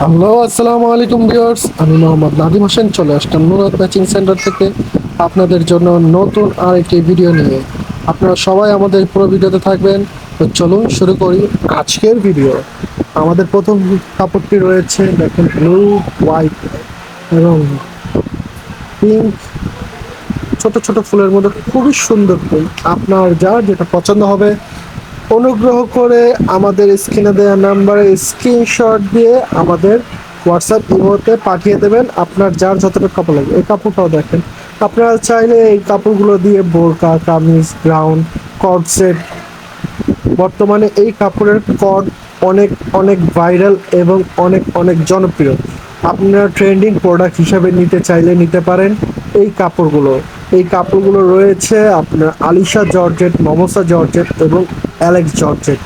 Hello, আসসালামু আলাইকুম viewers. আমি মোহাম্মদ নাদিম হোসেন, চলে আসলাম নুরাত ম্যাচিং সেন্টার থেকে আপনাদের জন্য নতুন আরেকটি ভিডিও নিয়ে। আপনারা সবাই আমাদের পুরো ভিডিওতে থাকবেন। তো চলুন শুরু করি আজকের ভিডিও। আমাদের প্রথম কাপড়টি রয়েছে, দেখেন ব্লু হোয়াইট এবং পিঙ্ক ছোট ছোট ফুলের মধ্যে খুবই সুন্দর ফুল। আপনার যার যেটা পছন্দ হবে অনুগ্রহ করে আমাদের স্ক্রিনে দেওয়া নাম্বারে স্ক্রিনশট দিয়ে আমাদের হোয়াটসঅ্যাপ ইমোতে পাঠিয়ে দেবেন। আপনার যার যতটা কাপড় লাগে এই কাপড়টাও দেখেন। আপনারা চাইলে এই কাপড়গুলো দিয়ে বোরকা, কামিজ গ্রাউন্ড কট সেট, বর্তমানে এই কাপড়ের কট অনেক অনেক ভাইরাল এবং অনেক অনেক জনপ্রিয়। আপনারা ট্রেন্ডিং প্রোডাক্ট হিসাবে নিতে চাইলে নিতে পারেন এই কাপড়গুলো। এই কাপড়গুলো রয়েছে আপনার আলিশা জর্জেট মমসা জর্জেট এবং অ্যালেক্স জর্জেট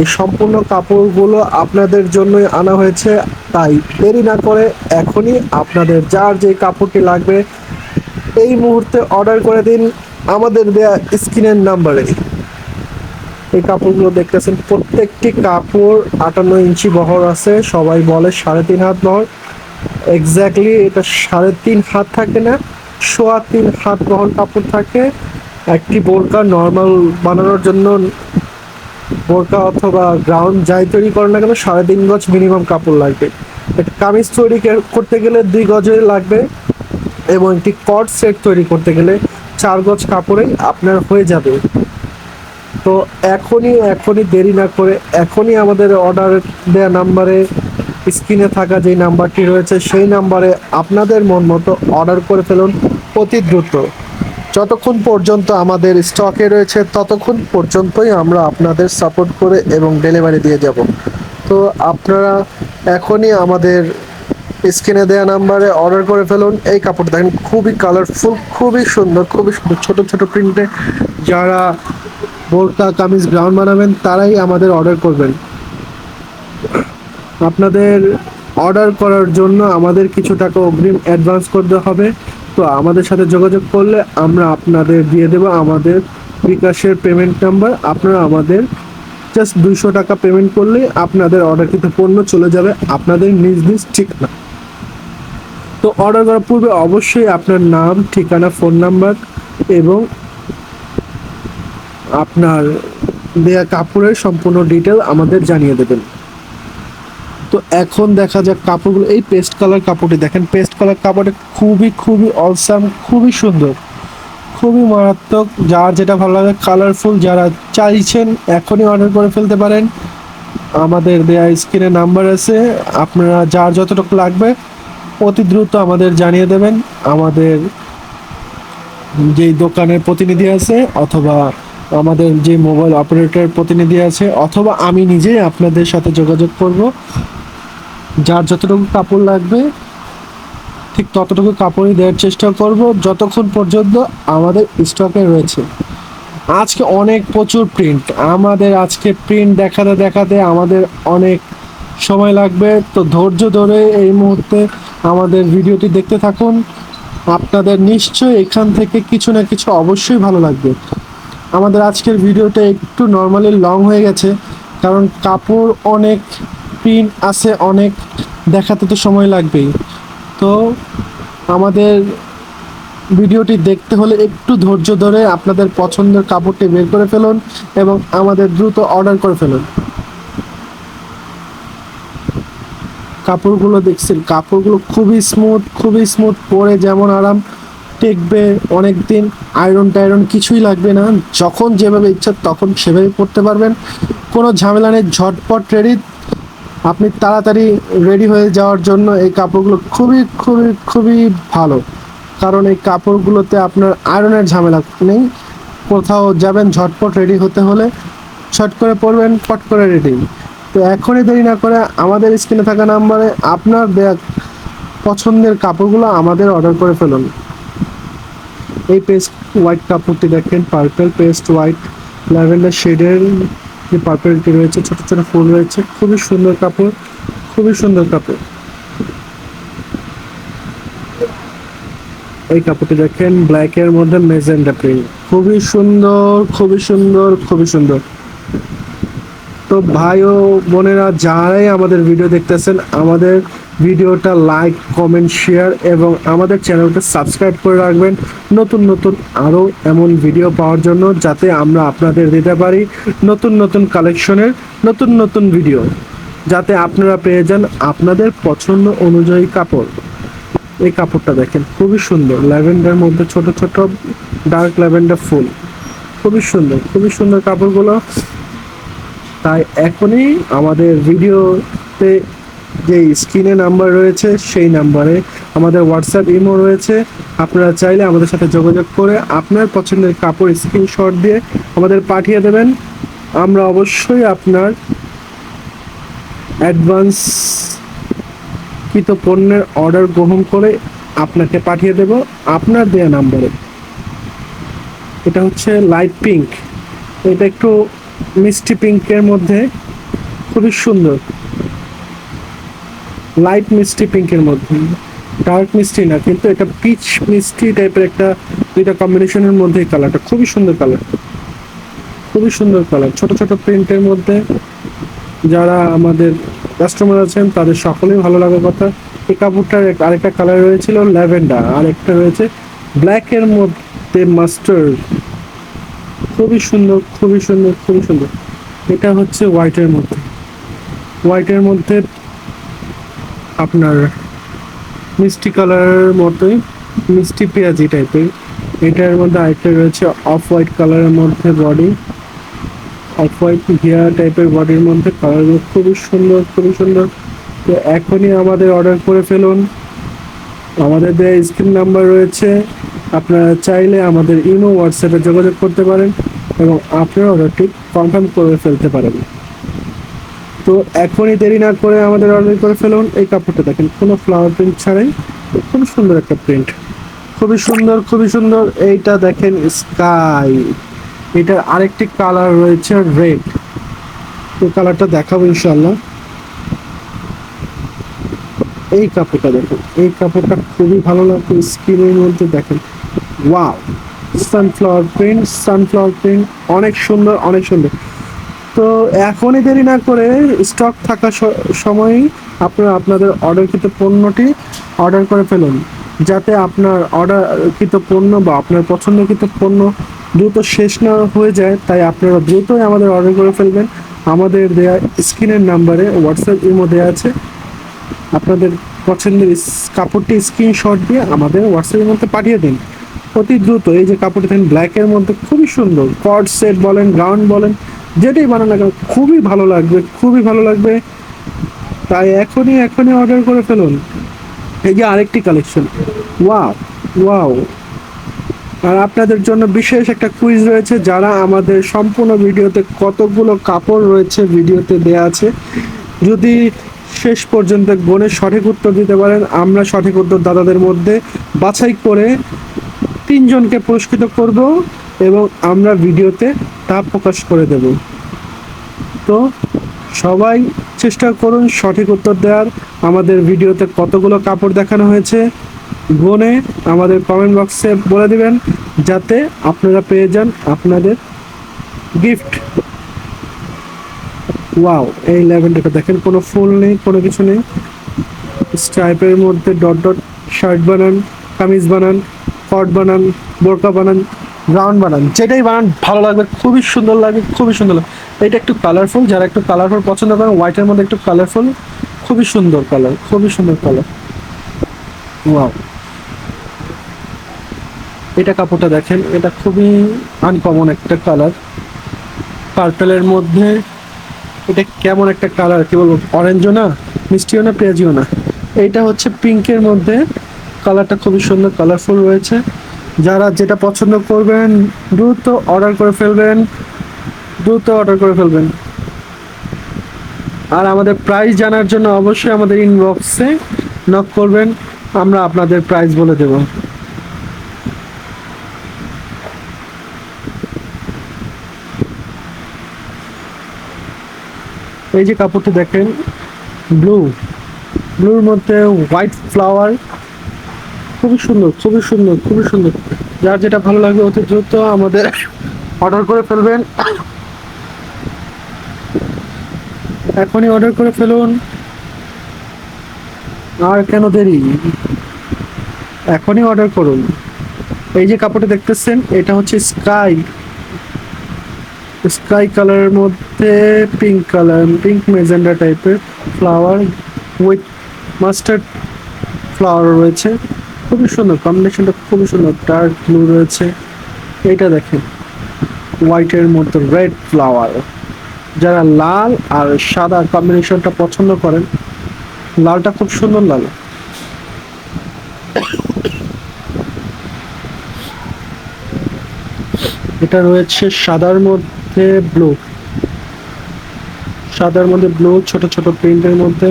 এই সম্পূর্ণ কাপড়গুলো আপনাদের জন্যই আনা হয়েছে, তাই দেরি না করে এখনই আপনাদের যার যে কাপড়টি লাগবে, এই মুহূর্তে অর্ডার করে দিন আমাদের দেয়া স্ক্রিনের নাম্বারে এই কাপড়গুলো দেখতেছেন, প্রত্যেকটি কাপড় আটান্ন ইঞ্চি বহর আছে, সবাই বলে সাড়ে তিন হাত বহর। এক্স্যাক্টলি এটা সাড়ে তিন হাত থাকে না, সোয়া তিন হাত বহর কাপড় থাকে। একটি বোরকা নর্মাল বানানোর জন্য বোরকা অথবা গ্রাউন্ড যাই তৈরি করেন না কেন, সাড়ে তিন গজ মিনিমাম কাপড় লাগবে। একটা কামিজ তৈরি করতে গেলে দুই গজে লাগবে এবং একটি কট সেট তৈরি করতে গেলে চার গজ কাপড়েই আপনার হয়ে যাবে। তো এখনই এখনই দেরি না করে এখনই আমাদের অর্ডার দেওয়া নাম্বারে স্ক্রিনে থাকা যে নাম্বারটি রয়েছে, সেই নাম্বারে আপনাদের মন মতো অর্ডার করে ফেলুন অতি দ্রুত। যতক্ষণ পর্যন্ত আমাদের স্টকে রয়েছে, ততক্ষণ পর্যন্তই আমরা আপনাদের সাপোর্ট করে এবং ডেলিভারি দিয়ে যাব। তো আপনারা এখনই আমাদের স্ক্রিনে দেওয়া নাম্বারে অর্ডার করে ফেলুন। এই কাপড় দেখেন, খুবই কালারফুল খুবই সুন্দর খুবই সুন্দর। ছোটো ছোটো প্রিন্টে যারা বোরকা, কামিজ গ্রাউন্ড বানাবেন, তারাই আমাদের অর্ডার করবেন। আপনাদের অর্ডার করার জন্য আমাদের কিছু টাকা অগ্রিম অ্যাডভান্স করতে হবে। তো আমাদের সাথে যোগাযোগ করলে আমরা আপনাদের দিয়ে দেবো আমাদের বিকাশের পেমেন্ট নাম্বার আপনারা আমাদের জাস্ট দুইশো টাকা পেমেন্ট করলে আপনাদের অর্ডারকৃত পণ্য চলে যাবে আপনাদের নিজ নিজ ঠিকানা। তো অর্ডার করার পূর্বে অবশ্যই আপনার নাম, ঠিকানা ফোন নাম্বার এবং আপনার দেয়া কাপড়ের সম্পূর্ণ ডিটেল আমাদের জানিয়ে দেবেন। তো এখন দেখা যাক কাপড়গুলো, এই পেস্ট কালার কাপড়টি দেখেন পেস্ট কালার কাপড়টা খুবই খুবই অলসাম খুবই সুন্দর, খুবই মারাত্মক, যার যেটা ভালো লাগে কালারফুল যারা চাইছেন এখনই অর্ডার করে ফেলতে পারেন। আমাদের দেয়া স্ক্রিনে নাম্বার আছে, আপনারা যার যতটুকু লাগবে, অতি দ্রুত আমাদের জানিয়ে দেবেন। আমাদের যেই দোকানের প্রতিনিধি আছে, অথবা আমাদের যে মোবাইল অপারেটর প্রতিনিধি আছে, অথবা আমি নিজেই আপনাদের সাথে যোগাযোগ করব। যার যতটুকু কাপড় লাগবে, ঠিক ততটুকু কাপড়ই দেওয়ার চেষ্টা করব যতক্ষণ পর্যন্ত আমাদের স্টকে রয়েছে। আজকে অনেক প্রচুর প্রিন্ট আমাদের আজকে প্রিন্ট দেখাতে দেখাতে আমাদের অনেক সময় লাগবে। তো ধৈর্য ধরে এই মুহূর্তে আমাদের ভিডিওটি দেখতে থাকুন। আপনাদের নিশ্চয়ই এখান থেকে কিছু না কিছু অবশ্যই ভালো লাগবে। আমাদের আজকের ভিডিওটা একটু নর্মালি লং হয়ে গেছে, কারণ কাপড় অনেক প্রিন্ট আছে অনেক, দেখাতে তো সময় লাগবেই। তো আমাদের ভিডিওটি দেখতে হলে একটু ধৈর্য ধরে আপনাদের পছন্দের কাপড়টি বের করে ফেলুন এবং আমাদের দ্রুত অর্ডার করে ফেলুন। কাপড়গুলো দেখছেন, কাপড়গুলো খুবই স্মুথ খুবই স্মুথ পরে যেমন আরাম, টেকবে অনেক দিন আয়রন টায়রন কিছুই লাগবে না, যখন যেভাবে ইচ্ছা তখন সেভাবে পরতে পারবেন। কোনো ঝামেলা নেই, ঝটপট রেডি আপনি তাড়াতাড়ি রেডি হয়ে যাওয়ার জন্য এই কাপড়গুলো খুবই খুবই খুবই ভালো। কারণ এই কাপড়গুলোতে আপনার আয়রনের ঝামেলা নেই। কোথাও যাবেন ঝটপট রেডি হতে হলে ছট করে পরবেন, পট করে রেডি তো এখনই দেরি না করে আমাদের স্ক্রিনে থাকা নাম্বারে আপনার ব্যাগ পছন্দের কাপড়গুলো আমাদের অর্ডার করে ফেলুন। এই পেস্ট হোয়াইট কাপড়টি দেখেন পার্পেল পেস্ট হোয়াইট ল্যাভেন্ডার শেডের যে পার্পেলটি রয়েছে, ছোট ছোট ফুল রয়েছে, খুবই সুন্দর কাপড়, খুবই সুন্দর কাপড়। এই কাপড়টি দেখেন ব্ল্যাকের মধ্যে মেজেন্ডা প্রিন্ট খুবই সুন্দর খুবই সুন্দর খুবই সুন্দর। তো ভাই ও বোনেরা, যারাই আমাদের ভিডিও দেখতেছেন, আমাদের ভিডিওটা লাইক, কমেন্ট, শেয়ার এবং আমাদের চ্যানেলটা সাবস্ক্রাইব করে রাখবেন। নতুন নতুন আরও এমন ভিডিও পাওয়ার জন্য যাতে আমরা আপনাদের দিতে পারি নতুন নতুন কালেকশনের নতুন নতুন ভিডিও। যাতে আপনারা পেয়ে যান আপনাদের পছন্দ অনুযায়ী কাপড়। এই কাপড়টা দেখেন, খুবই সুন্দর। ল্যাভেন্ডার মধ্যে ছোট ছোট, ডার্ক ল্যাভেন্ডার ফুল। খুবই সুন্দর খুবই সুন্দর কাপড়গুলো। তাই এখনই আমাদের ভিডিওতে যে স্ক্রিনে নাম্বার রয়েছে, সেই নাম্বারে আমাদের হোয়াটসঅ্যাপ ইমো রয়েছে। আপনারা চাইলে আমাদের সাথে যোগাযোগ করে আপনার পছন্দের কাপড় স্ক্রিনশট দিয়ে আমাদের পাঠিয়ে দেবেন। আমরা অবশ্যই আপনার অ্যাডভান্স কৃত পণ্যের অর্ডার গ্রহণ করে আপনাকে পাঠিয়ে দেব আপনার দেয়া নাম্বারে। এটা হচ্ছে লাইট পিঙ্ক এটা একটু মিষ্টি পিঙ্কের মধ্যে। খুবই সুন্দর। লাইট মিষ্টি পিঙ্কের মধ্যে। ডার্ক মিষ্টি না, কিন্তু এটা পিচ মিষ্টি টাইপের একটা দুইটা কম্বিনেশনের মধ্যে কালারটা খুবই সুন্দর কালার খুবই সুন্দর কালার ছোট ছোট প্রিন্টের মধ্যে যারা আমাদের কাস্টমার আছেন, তাদের সকলেই ভালো লাগার কথা। এই কাপড়টার আরেকটা কালার রয়েছিল ল্যাভেন্ডার আর একটা রয়েছে ব্ল্যাকের মধ্যে মাস্টার্ড খুবই সুন্দর খুবই সুন্দর খুবই সুন্দর। এটা হচ্ছে হোয়াইটের মধ্যে। হোয়াইটের মধ্যে আপনার মিষ্টি কালারের মতোই, মিষ্টি পেঁয়াজি টাইপের এটার মধ্যে আরেকটা রয়েছে অফ হোয়াইট কালারের মধ্যে বডি অফ হোয়াইট ঘিয়া টাইপের বডির মধ্যে কালারগুলো খুবই সুন্দর খুবই সুন্দর। তো এখনই আমাদের অর্ডার করে ফেলুন। আমাদের দেওয়া স্ক্রিন নাম্বার রয়েছে। আপনারা চাইলে আমাদের ইমো হোয়াটসঅ্যাপে যোগাযোগ করতে পারেন এবং আপনার অর্ডারটি কনফার্ম করে ফেলতে পারেন। তো এখনই দেরি না করে আমাদের অর্ডার করে ফেলুন। এই কাপড়টা দেখেন, কোনো ফ্লাওয়ার প্রিন্ট ছাড়াই খুব সুন্দর একটা প্রিন্ট খুবই সুন্দর খুবই সুন্দর। এইটা দেখেন স্কাই এটার আরেকটি কালার রয়েছে রেড তো কালারটা দেখাবো ইনশাল্লাহ এই কাপড়টা দেখেন, এই কাপড়টা খুবই ভালো লাগবে স্কিনের মধ্যে দেখেন। Wow sunflower print sunflower print অনেক সুন্দর অনেক সুন্দর। তো এখনই দেরি না করে স্টক থাকা সময়ই আপনারা আপনাদের অর্ডারকৃত পণ্যটি অর্ডার করে ফেলুন। যাতে আপনার অর্ডারকৃত পণ্য বা আপনার পছন্দকৃত পণ্য দ্রুত শেষ না হয়ে যায়, তাই আপনারা দ্রুতই আমাদের অর্ডার করে ফেলবেন। আমাদের দেয়া স্ক্রিনের নাম্বারে হোয়াটসঅ্যাপ ইমো দেওয়া আছে। আপনাদের পছন্দের কাপড়টি স্ক্রিনশট দিয়ে আমাদের হোয়াটসঅ্যাপের মধ্যে পাঠিয়ে দিন। অতি দ্রুত, এই যে কাপড়টি দেখেন ব্ল্যাকের মধ্যে খুবই সুন্দর। কট সেট বলেন গাউন বলেন যেটাই বানান না কেন, খুবই ভালো লাগবে, খুবই ভালো লাগবে। তাই এখনই এখনই অর্ডার করে ফেলুন। এই যে আরেকটি কালেকশন ওয়াও ওয়াও আর আপনাদের জন্য বিশেষ একটা কুইজ রয়েছে, যারা আমাদের সম্পূর্ণ ভিডিওতে কতগুলো কাপড় রয়েছে ভিডিওতে দেয়া আছে। যদি শেষ পর্যন্ত গণে সঠিক উত্তর দিতে পারেন, আমরা সঠিক উত্তর দাদাদের মধ্যে বাছাই করে তিনজনকে পুরস্কৃত করব। এবং আমরা ভিডিওতে তা প্রকাশ করে দেব। তো সবাই চেষ্টা করুন সঠিক উত্তর দেওয়ার। আমাদের ভিডিওতে কতগুলো কাপড় দেখানো হয়েছে গনে আমাদের কমেন্ট বক্সে বলে দিবেন, যাতে আপনারা পেয়ে যান আপনাদের গিফট ওয়াও এই ল্যাভেন্ডারটা দেখেন, কোনো ফুল নেই, কোনো কিছু নেই। স্ট্রাইপের মধ্যে ডট ডট শার্ট বানান, কামিজ বানান কট বানান, বোরকা বানান রাউন্ড বানান, যেটাই বানান, ভালো লাগবে, খুবই সুন্দর লাগে খুবই সুন্দর লাগে এটা একটু কালারফুল যারা একটু কালারফুল পছন্দ করেন হোয়াইটের মধ্যে একটু কালারফুল খুবই সুন্দর কালার খুবই সুন্দর কালার ওয়াও এটা কাপড়টা দেখেন, এটা খুবই আনকমন একটা কালার পার্পেলের মধ্যে এটা কেমন একটা কালার কি বলব অরেঞ্জও না, মিষ্টিও না, পেঁয়াজিও না। এইটা হচ্ছে পিঙ্কের মধ্যে কালারটা খুবই সুন্দর কালারফুল রয়েছে। যারা যেটা পছন্দ করবেন, দ্রুত অর্ডার করে ফেলবেন, দ্রুত অর্ডার করে ফেলবেন। আর আমাদের প্রাইস জানার জন্য অবশ্যই আমাদের ইনবক্সে নক করবেন, আমরা আপনাদের প্রাইস বলে দেব। এই যে কাপড়টি দেখেন ব্লু ব্লুর মধ্যে হোয়াইট ফ্লাওয়ার খুবই সুন্দর খুবই সুন্দর খুবই সুন্দর। যার যেটা ভালো লাগবে অতি দ্রুত আমাদের অর্ডার করে ফেলবেন। এখনই অর্ডার করে ফেলুন। আর কেন দেরি? এখনই অর্ডার করুন। এই যে কাপড়টা দেখতেছেন, এটা হচ্ছে স্কাই। স্কাই কালারের মধ্যে পিঙ্ক কালার পিঙ্ক মেজেন্ডা টাইপের ফ্লাওয়ার উইথ মাস্টার্ড ফ্লাওয়ার রয়েছে। খুবই সুন্দর কম্বিনেশনটা খুবই সুন্দর। ডার্ক ব্লু রয়েছে। এটা দেখেন হোয়াইটের মধ্যে রেড ফ্লাওয়ার যারা লাল আর সাদা কম্বিনেশনটা পছন্দ করেন, লালটা খুব সুন্দর লাল। এটা রয়েছে সাদার মধ্যে ব্লু সাদার মধ্যে ব্লু ছোট ছোট প্রিন্টের মধ্যে।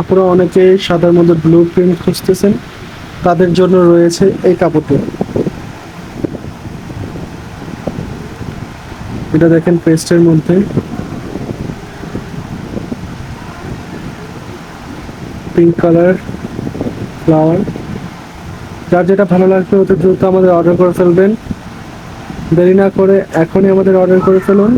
আপনারা অনেকে সাদার মধ্যে ব্লু প্রিন্ট খুঁজতেছেন। তাদের জন্য রয়েছে এই কাপড়টি। এটা দেখেন পেস্টের মধ্যে। Pink colour, flower. যার যেটা ভালো লাগবে অতি দ্রুত আমাদের অর্ডার করে ফেলবেন। দেরি না করে এখনই আমাদের অর্ডার করে ফেলুন।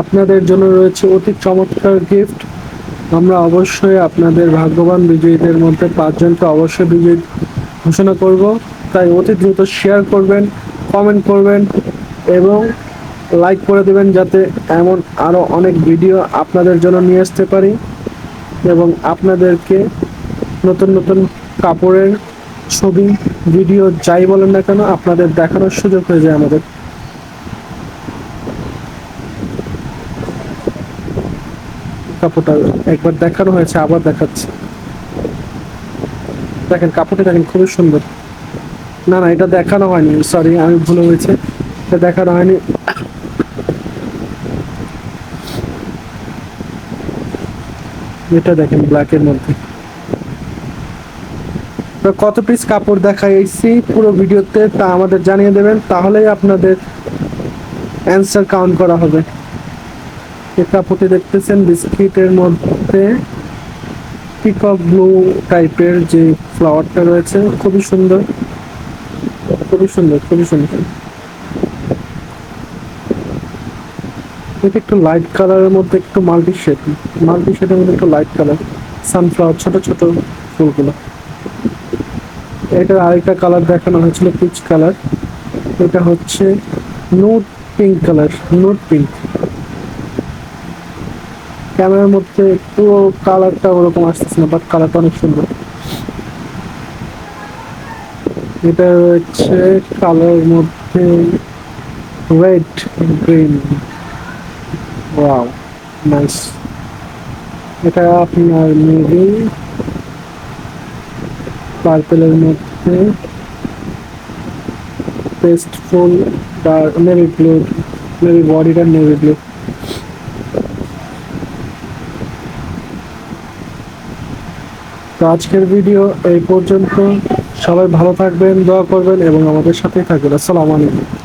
আপনাদের জন্য রয়েছে অতি চমৎকার গিফট আমরা অবশ্যই আপনাদের ভাগ্যবান বিজয়ীদের মধ্যে পাঁচজনকে অবশ্যই বিজয়ী ঘোষণা করব। তাই অতি দ্রুত শেয়ার করবেন কমেন্ট করবেন এবং লাইক করে দেবেন যাতে এমন আরও অনেক ভিডিও আপনাদের জন্য নিয়ে আসতে পারি এবং আপনাদেরকে নতুন নতুন কাপড়ের ছবি ভিডিও যাই বলেন না কেন, আপনাদের দেখানোর সুযোগ হয়ে যায় আমাদের। কাপড়টা একবার দেখানো হয়েছে, আবার দেখাচ্ছে। দেখেন, কাপড়টা দেখেন, খুবই সুন্দর। না না, এটা দেখানো হয়নি সরি আমি ভুল হয়েছে। এটা দেখানো হয়নি। এটা দেখেন ব্ল্যাকের মধ্যে। কত পিস কাপড় দেখাইছি পুরো ভিডিওতে, তা আমাদের জানিয়ে দেবেন, তাহলেই আপনাদের অ্যান্সার কাউন্ট করা হবে। কাপড়টি দেখতেছেন বিস্কিটের মধ্যে পিকক ব্লু টাইপের যে ফ্লাওয়ারটা রয়েছে, খুবই সুন্দর। খুবই সুন্দর খুবই সুন্দর। এটা একটু লাইট কালারের মধ্যে একটু মাল্টি শেড মাল্টি শেডের মধ্যে একটু লাইট কালার সানফ্লাওয়ার ছোট ছোট ফুলগুলো। এটার আরেকটা কালার দেখানো হয়েছিল পিচ কালার এটা হচ্ছে note pink colour note pink ক্যামেরার মধ্যে পুরো কালারটা ওরকম আসতেছে না বাট কালারটা অনেক সুন্দর। এটা হচ্ছে কালারের মধ্যে রেড গ্রিন ওয়াও নাইস এটা আপনার মেবি পার্পেলের মধ্যে পেস্টফুল ডার্ক নেভি ব্লু নেভি বডিটা নেভি ব্লু তো আজকের ভিডিও এই পর্যন্ত। সবাই ভালো থাকবেন, দোয়া করবেন এবং আমাদের সাথেই থাকবেন। আসসালামু আলাইকুম।